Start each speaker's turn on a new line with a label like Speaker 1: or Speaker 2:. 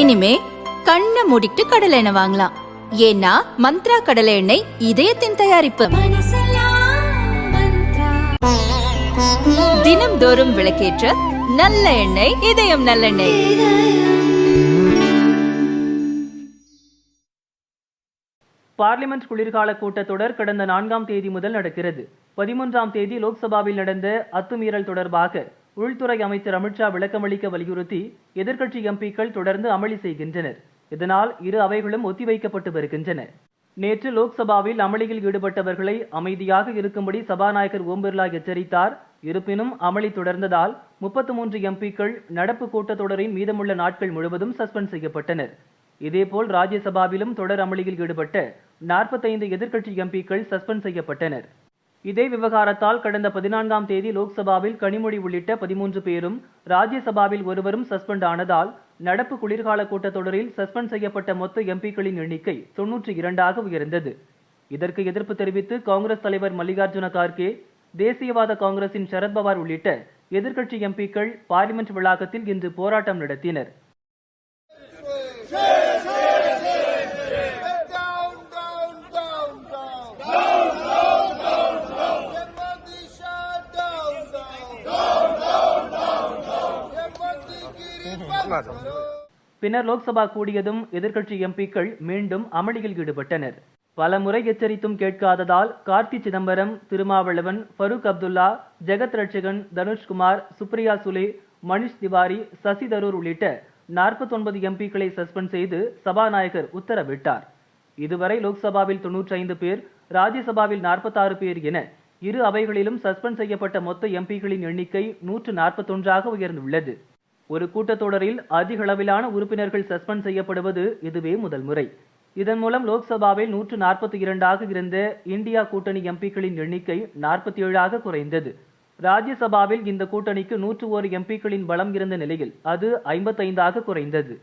Speaker 1: இனிமே கண்ணை மூடிட்டு கடலை எண்ணெய் வாங்கலாம். ஏன்னா மந்த்ரா கடலை எண்ணெய் இதயத்தின் தயாரிப்பு. தினம்தோறும் விளக்கேற்ற நல்ல எண்ணெய் இதயம் நல்லெண்ணெய்.
Speaker 2: பார்லிமெண்ட் குளிர்கால கூட்டத்தொடர் கடந்த நான்காம் தேதி முதல் நடக்கிறது. பதிமூன்றாம் தேதி லோக்சபாவில் நடந்த அத்துமீறல் தொடர்பாக உள்துறை அமைச்சர் அமித்ஷா விளக்கமளிக்க வலியுறுத்தி எதிர்க்கட்சி எம்பிக்கள் தொடர்ந்து அமளி செய்கின்றனர். இதனால் இரு அவைகளும் ஒத்திவைக்கப்பட்டு வருகின்றன. நேற்று லோக்சபாவில் அமளியில் ஈடுபட்டவர்களை அமைதியாக இருக்கும்படி சபாநாயகர் ஓம் பிர்லா எச்சரித்தார். இருப்பினும் அமளி தொடர்ந்ததால் முப்பத்து மூன்று எம்பிக்கள் நடப்பு கூட்டத்தொடரின் மீதமுள்ள நாட்கள் முழுவதும் சஸ்பெண்ட் செய்யப்பட்டனர். இதேபோல் ராஜ்யசபாவிலும் தொடர் அமளியில் ஈடுபட்ட நாற்பத்தைந்து எதிர்க்கட்சி எம்பிக்கள் சஸ்பெண்ட் செய்யப்பட்டனர். இதே விவகாரத்தால் கடந்த பதினான்காம் தேதி லோக்சபாவில் கனிமொழி உள்ளிட்ட பதிமூன்று பேரும் ராஜ்யசபாவில் ஒருவரும் சஸ்பெண்ட் ஆனதால் நடப்பு குளிர்கால கூட்டத்தொடரில் சஸ்பெண்ட் செய்யப்பட்ட மொத்த எம்பிக்களின் எண்ணிக்கை தொன்னூற்றி இரண்டாக உயர்ந்தது. இதற்கு எதிர்ப்பு தெரிவித்து காங்கிரஸ் தலைவர் மல்லிகார்ஜுன கார்கே தேசியவாத காங்கிரசின் சரத்பவார் உள்ளிட்ட எதிர்க்கட்சி எம்பிக்கள் பார்லிமெண்ட் வளாகத்தில் இன்று போராட்டம் நடத்தினர். பின்னர் லோக்சபா கூடியதும் எதிர்க்கட்சி எம்பிக்கள் மீண்டும் அமளியில் ஈடுபட்டனர். பல முறை எச்சரித்தும் கேட்காததால் கார்த்தி சிதம்பரம் திருமாவளவன் ஃபருக் அப்துல்லா ஜெகத் ரட்சகன் தனுஷ்குமார் சுப்ரியா சுலே மணிஷ் திவாரி சசி தரூர் உள்ளிட்ட 49 எம்பிக்களை சஸ்பெண்ட் செய்து சபாநாயகர் உத்தரவிட்டார். இதுவரை லோக்சபாவில் 95 பேர் ராஜ்யசபாவில் 46 பேர் என இரு அவைகளிலும் சஸ்பெண்ட் செய்யப்பட்ட மொத்த எம்பிக்களின் எண்ணிக்கை நூற்று நாற்பத்தொன்றாக உயர்ந்துள்ளது. ஒரு கூட்டத்தொடரில் அதிக அளவிலான உறுப்பினர்கள் சஸ்பெண்ட் செய்யப்படுவது இதுவே முதல் முறை. இதன் மூலம் லோக்சபாவில் நூற்று நாற்பத்தி இரண்டாக இருந்த இந்தியா கூட்டணி எம்பிக்களின் எண்ணிக்கை நாற்பத்தி ஏழாக குறைந்தது. ராஜ்யசபாவில் இந்த கூட்டணிக்கு நூற்று ஒரு எம்பிக்களின் பலம் இருந்த நிலையில் அது ஐம்பத்தைந்தாக குறைந்தது.